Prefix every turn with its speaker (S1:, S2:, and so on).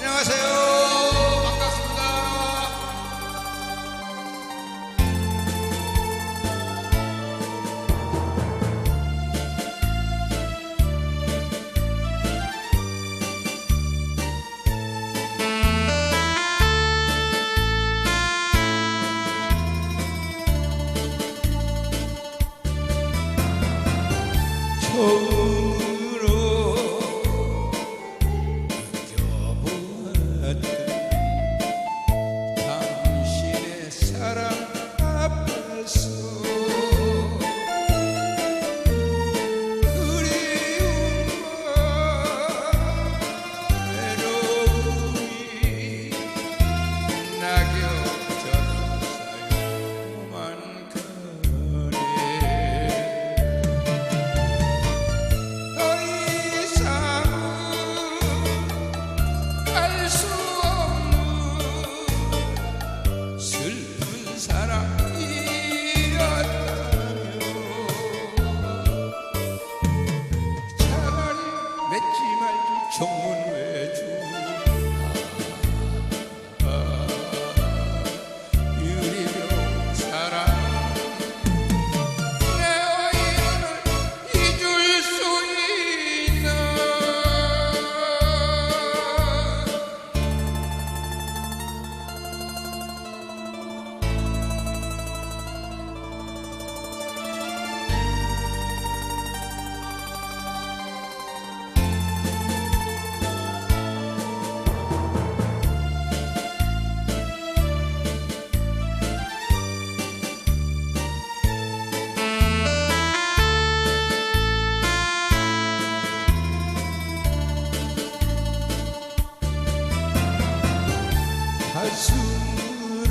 S1: 안녕하세요. 반갑습니다. 처음 정문 외주. 갈수록